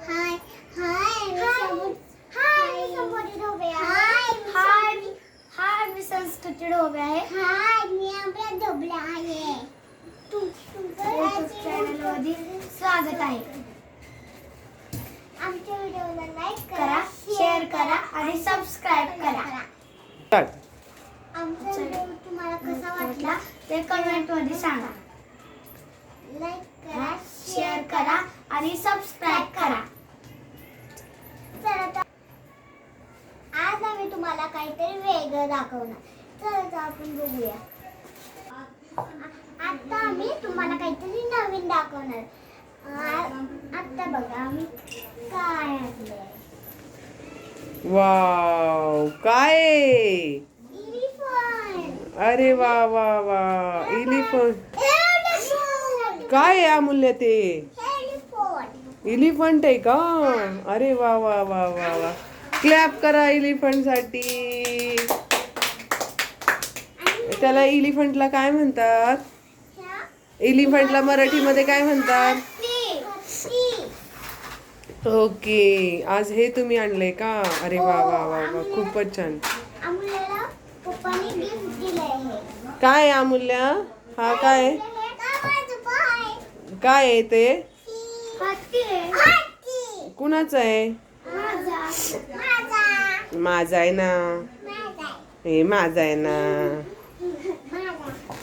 हाय हाय हाय मी उभे आहे हाय हाय मी संस्कृती उभे आहे हाय मी आपल्या धोबला आहे चॅनलमध्ये स्वागत आहे आमच्या व्हिडिओला लाईक करा शेअर करा आणि सबस्क्राईब करा आमचा व्हिडिओ तुम्हाला कसा वाटला ते कमेंटमध्ये सांगा लाईक करा शेअर करा आणि सबस्क्राईब करा. चला तर आज आम्ही तुम्हाला काहीतरी वेगळं दाखवणार. चला तर आपण बघूया. आता आम्ही तुम्हाला काहीतरी नवीन दाखवणार. आता बघा आम्ही काय आणलंय. वाव काय? अरे वा वा वा. इलिफंट. काय आहे अमूल्य ते? इलिफंट आहे का? अरे वा वा वा वा वा. क्लॅप करा इलिफंटसाठी. त्याला इलिफंटला काय म्हणतात? इलिफंटला मराठीमध्ये काय म्हणतात? ओके आज हे तुम्ही आणलंय का? अरे वा वा वा वा. खूपच छान. काय आहे अमूल्या? हा काय आहे? काय आहे ते? कुणाचं आहे? माझा आहे ना. हे माझा आहे ना.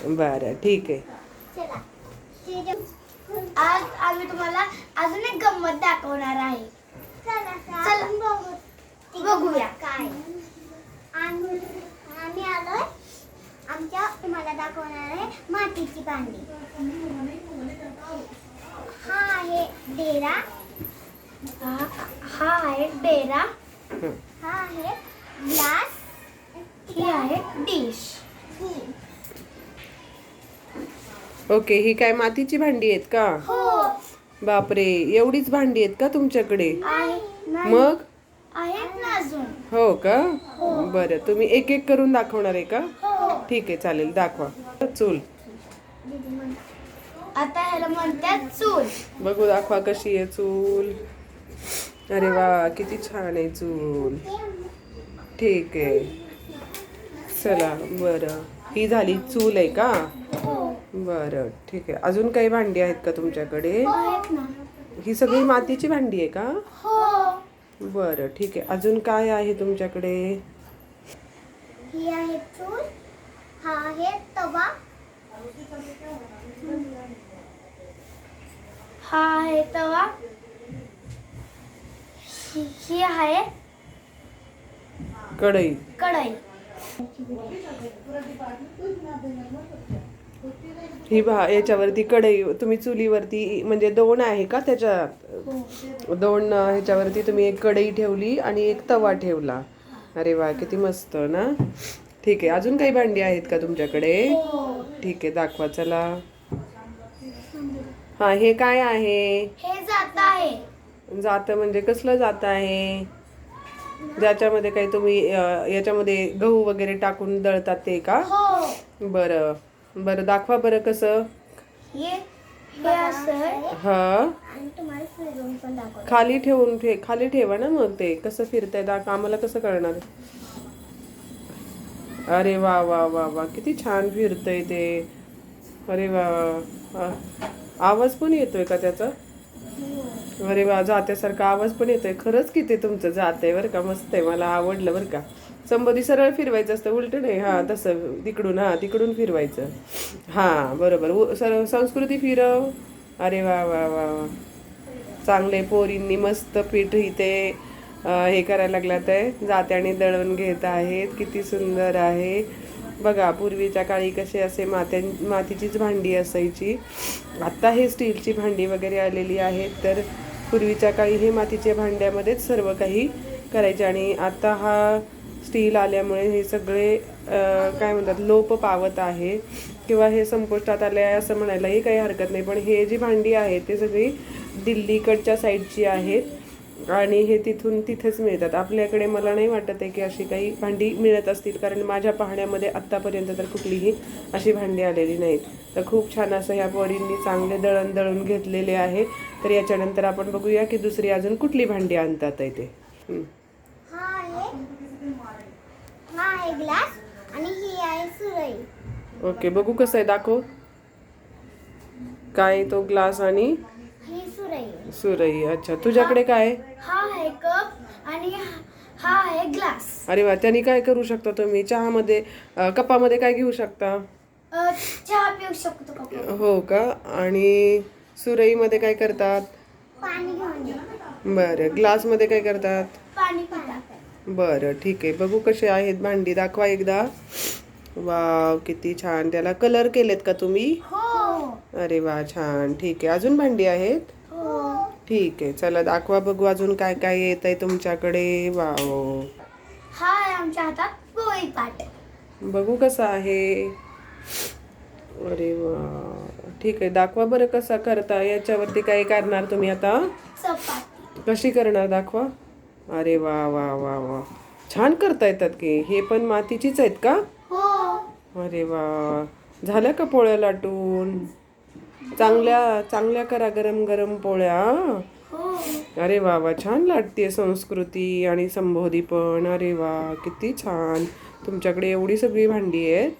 बरं ठीक आहे. आज आम्ही तुम्हाला अजून एक गंमत दाखवणार आहे. चला बघूया. काय? आम्ही आम्ही आलोय. आमच्या तुम्हाला दाखवणार आहे मातीची भांडी. हा आहे डेरा. हा हा आहे डेरा हं. हा आहे ग्लास. ही आहे डिश. ओके ही काय मातीची भांडी आहेत का? हो. बापरे एवढीच भांडी आहेत का तुमच्याकडे? आहे नाही. मग? आहेत ना अजून. हो का? बरं तुम्ही एक एक करून दाखवणार आहे का? हो. ठीक आहे चालेल दाखवा. चूल. आता ह्याला म्हणतात चूल. बघू दाखवा कशी आहे चूल. अरे वा किती छान आहे चूल. ठीक आहे. चला बरं. ही झाली चूल आहे का? बरं ठीक आहे. अजून काही भांडी आहेत का तुमच्याकडे? ना. ही सगळी मातीची भांडी आहे का? हो. बरं ठीक आहे. अजून काय आहे तुमच्याकडे? ही आहे चूल. हा आहे तवा. हा आहे तवा. ही ही आहे कढई. कढई. ही भा याच्यावरती कढई तुम्ही चुलीवरती म्हणजे दोन आहे का त्याच्यात दोन ह्याच्यावरती तुम्ही एक कढई ठेवली आणि एक तवा ठेवला. अरे वा किती मस्त ना? ठीक आहे अजून काही भांडी आहेत का तुमच्याकडे? ठीक आहे दाखवा चला. हा हे काय आहे? हे जात आहे. जातं म्हणजे कसलं जातं आहे? ज्याच्यामध्ये काही तुम्ही याच्यामध्ये गहू वगैरे टाकून दळतात ते का? हो. बरं. बरं दाखवा बरं कसं. हे खाली ठेवून ठे खाली ठेवा ना मग ते. कसं फिरतंय? दाख आम्हाला कसं कळणार? अरे वा वा वा वा. किती छान फिरतंय ते. अरे वा. आवाज पण येतोय का त्याचा? अरे वा जात्यासारखा आवाज पण येतोय. खरंच किती तुमचं जात आहे बरं का मस्त आहे मला आवडलं बरं का. संबोधी सरळ फिरवायचं असतं उलट नाही हा तसं तिकडून हा तिकडून फिरवायचं. हा बरोबर. सर संस्कृती फिरव. अरे वा वा वा वा. चांगले पोरींनी मस्त पीठ इथे हे करायला लागल्यात आहे जात्याने दळून घेत आहेत किती सुंदर आहे. बघा पूर्वीच्या काळी कसे असे मात्यां मातीचीच भांडी असायची. आत्ता हे स्टीलची भांडी वगैरे आलेली आहेत तर पूर्वीच्या काळी हे मातीच्या भांड्यामध्येच सर्व काही करायचे आणि आता हा स्टील आल्यामुळे हे सगळे काय म्हणतात लोप पावत आहे. किंवा हे संपुष्टात आले आहे असं म्हणायलाही काही हरकत नाही. पण हे जी भांडी आहेत ते सगळी दिल्लीकडच्या साईडची आहेत. आणि हे तिथून तिथेच मिळतात. आपल्याकडे मला नाही वाटत आहे की अशी काही भांडी मिळत असतील कारण माझ्या पाहण्यामध्ये आत्तापर्यंत तर कुठलीही अशी भांडी आलेली नाहीत. तर खूप छान असं ह्या बॉडींनी चांगले दळण दळून घेतलेले आहे. तर याच्यानंतर आपण बघूया की दुसरी अजून कुठली भांडी आणतात आहे ते. ओके बघू कसं आहे दाखव. काय तो ग्लास आणि ही सुरई. सुरई अच्छा. तुझ्याकडे काय आहे? हा आहे कप आणि हा आहे ग्लास. अरे वा त्यांनी काय करू शकता तुम्ही? चहामध्ये अ, कपामध्ये काय घेऊ शकता? चहा पिऊ शकतो हो का? आणि सुरईमध्ये काय करतात? पाणी घेऊन ये. बरं. ग्लासमध्ये काय करतात? पाणी बरं ठीक आहे. बघू कसे आहेत भांडी. दाखवा एकदा. वाव किती छान. त्याला कलर केलेत का तुम्ही? हो अरे वा छान. ठीक आहे. अजून भांडी आहेत? हो. ठीक आहे. चला दाखवा बघू अजून काय काय येत आहे तुमच्याकडे. वाव. हा आहे आमच्या हातात पोळी पाट बघू कसं आहे. अरे वा. ठीक आहे. दाखवा बरं कसा करता. याच्यावरती काय करणार तुम्ही आता? चपाती. कशी करणार? दाखवा. अरे वा वा वा वा. छान करता येतात की. हे पण मातीचीच आहेत का? हो. अरे वा. झाल्या का पोळ्या लाटून? चांगल्या चांगल्या करा गरम गरम पोळ्या हो? अरे वा वा छान लाटते संस्कृती आणि संबोधी पण. अरे वा किती छान. तुमच्याकडे एवढी सगळी भांडी आहेत?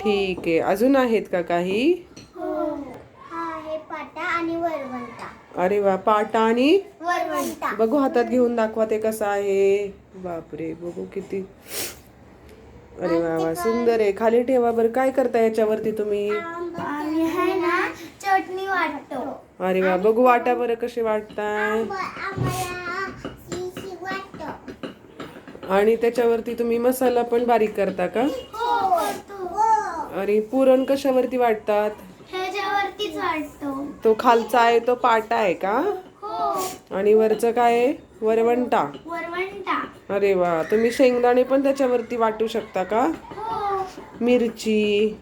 ठीक आहे. अजून आहेत का काही? हो. अरे वा पाटा आणि? बघू हातात घेऊन दाखवा ते कसं आहे. बापरे बघू किती अरे वा वा सुंदर आहे. खाली ठेवा बरं. काय करता याच्यावरती तुम्ही? आणि आहे ना चटणी वाटतो. अरे वा बघू वाटा बरं कसे वाटताय आणि त्याच्यावरती तुम्ही मसाला पण बारीक करता का? अरे पुरण कशावरती वाटतात? ह्याच्यावरतीच वाटतो. तो खालचा आहे तो पाटा आहे का? हो. आणि वरचं काय आहे? वरवंटा. वरवंटा. अरे वा तुम्ही शेंगदाणे पण त्याच्यावरती वाटू शकता का? हो. मिरची.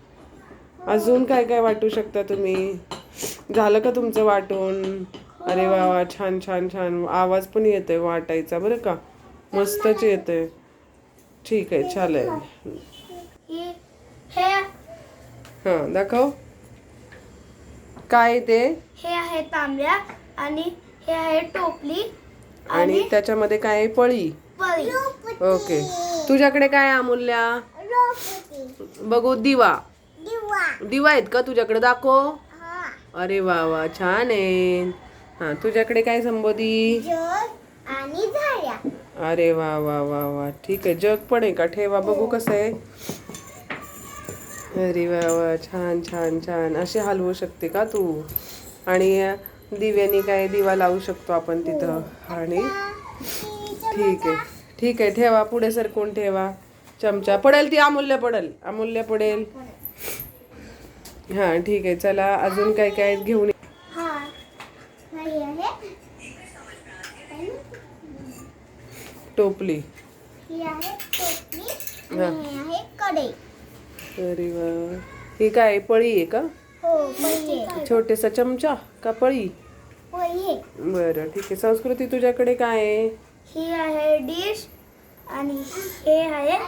अजून काय काय वाटू शकता तुम्ही? झालं का तुमचं वाटून? अरे वा वा छान छान छान. आवाज पण येतोय वाटायचा बरं का? मस्तच येतोय. ठीक आहे चालेल. हे हे. हां दाखव. काय ते? हे आहे तांब्या आणि हे आहे टोपली. आणि त्याच्यामध्ये काय आहे? पळी. ओके. तुझ्याकडे काय आहे, अमूल्या? बघू दिवा. दिवा. आहेत का तुझ्याकडे? दाखव. अरे वा वा छान आहे. हा तुझ्याकडे काय संबोधी? आणि झाड्या अरे वा वा वा वा. ठीक आहे जग पण आहे का? ठेवा बघू कसं आहे. अरे वा वा छान छान छान. असे हलवू शकते का तू? आणि दिव्याने काय दिवा लावू शकतो आपण तिथं. आणि ठीक आहे. ठीक आहे ठेवा. पुढे सरकून ठेवा. चमचा. पडेल ती अमूल्य पडेल. अमूल्य पडेल. हां ठीक आहे. चला अजून काय काय घेऊन टोपली. ही. हा. हे अरे वा. ही काय पळी आहे का? छोटेसा चमचा का पळी? बरं ठीक आहे. संस्कृती तुझ्याकडे काय आहे? ही आहे डिश आणि हे आहे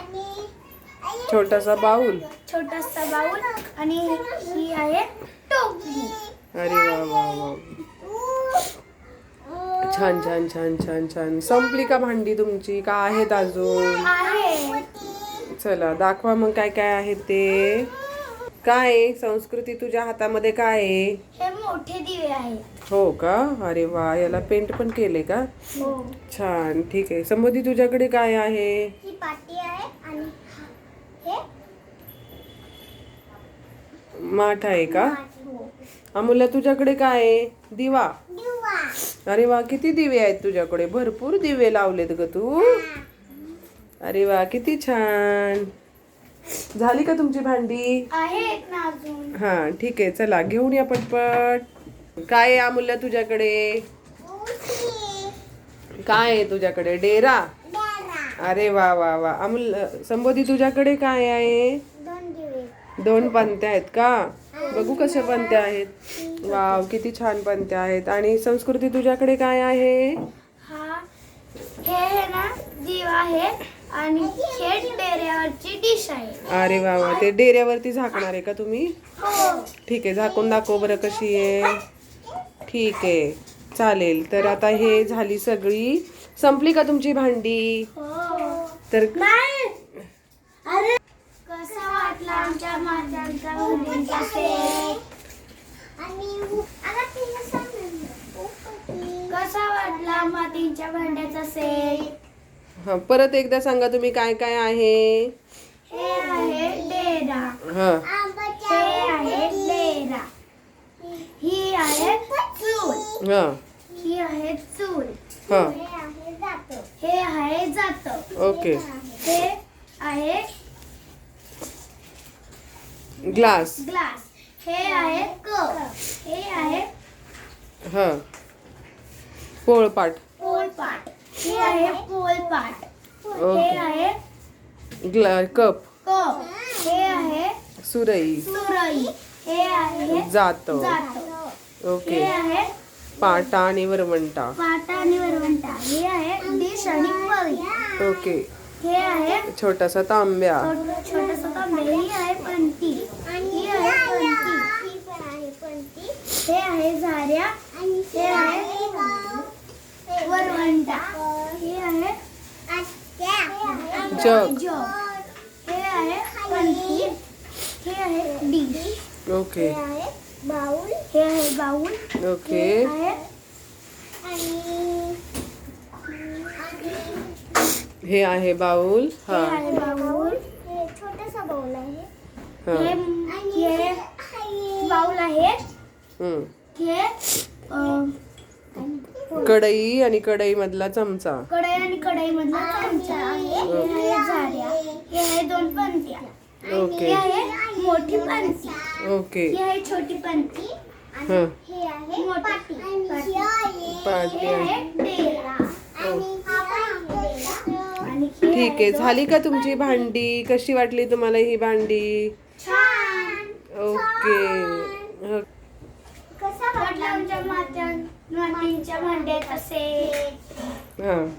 छोटासा बाऊल छोटासा बाउल आणि ही आहे टोपली. अरे वा वा वा. छान छान छान छान छान. संपली का भांडी तुमची? का आहेत अजून? आहे. चला दाखवा मग काय काय आहे ते. काय आहे? संस्कृती तुझ्या हातामध्ये काय आहे? हे मोठे दिवे आहेत. हो का? अरे वा याला पेंट पण केले का? हो. छान ठीक आहे. संबोधी तुझ्याकडे काय आहे? ही पाटी आहे आणि हे माठ आहे का? हो. अमूल्य तुझ्याकडे काय आहे? दिवा. अरे वा किती दिवे आहेत तुझ्याकडे? भरपूर दिवे लावलेत ग तू. अरे वा किती छान. झाली का तुमची भांडी? आहेत ना अजून. हा ठीक आहे चला घेऊन या पटपट. काय आहे अमूल्य तुझ्याकडे? काय आहे तुझ्याकडे? डेरा? अरे वा वा वा. अमूल्य संबोधी तुझ्याकडे काय आहे? दोन पंत्या आहेत का? बघू कशा बनत्या आहेत. वाव किती छान बनत्या आहेत. आणि संस्कृती तुझ्याकडे काय आहे? हा हे ना आहे. आणि हे डेऱ्यावरची डिश आहे. अरे वा वा ते डेऱ्यावरती झाकणार आहे का तुम्ही? हो. ठीक आहे झाकून दाखव बरं कशी आहे. ठीक आहे चालेल. तर आता हे झाली सगळी. संपली का तुमची भांडी? हो. तर नाही. अरे कसा वाटला आमच्या मातांचा मुलींचा सेट कसा वाटला मातींच्या भांड्याचा सेट हा परत एकदा सांगा तुम्ही काय काय आहे? हे आहे डेरा. हा. हे आहे डेरा. ही आहे चूल. हा. ही आहे चूल. हा. हे आहे जात. ओके. हे आहे ग्लास. ग्लास. हे आहे कप. हे आहे हा. पोळपाट. पोलपाट हे आहे पोलपाट हे ओके आहे ग्ला कप कप हे आहे सुरई सुरई हे आहे जात जात ओके हे आहे पाटा आणि वरवंटा पाटा आणि वरवंटा हे आहे डिश आणि पळी ओके हे आहे छोटासा तांब्या छोटस तांबे ही आहे पंती ही आहे पंती हे आहे झाऱ्या हे आहे वरवंटा हे आहे जग जग हे आहे पंती हे आहे डिश ओके बाउल हे आहे बाउल ओके हे आहे हे आहे बाउल हे हा आहे बाउल छोटासा बाउल आहे हे हा हे बाउल आहे हम्म. हे अं, कढई आणि कढई मधला चमचा. कढई आणि कढई मधला चमचा आहे. हे आहे झाऱ्या हे आहे दोन पंत्या. हे ओके आहे मोठी पंती ओके. ही आहे छोटी पंती हा. हे आहे मोठी पाटी पाटी. पाटी हे आहे. डेरा. आणि ही ठीक आहे. झाली का तुमची भांडी? कशी वाटली तुम्हाला ही भांडी? छान ओके ह- कसा वाटला आमच्या मात्या मातींच्या भांड्यात असे हा आमच्या चॅनल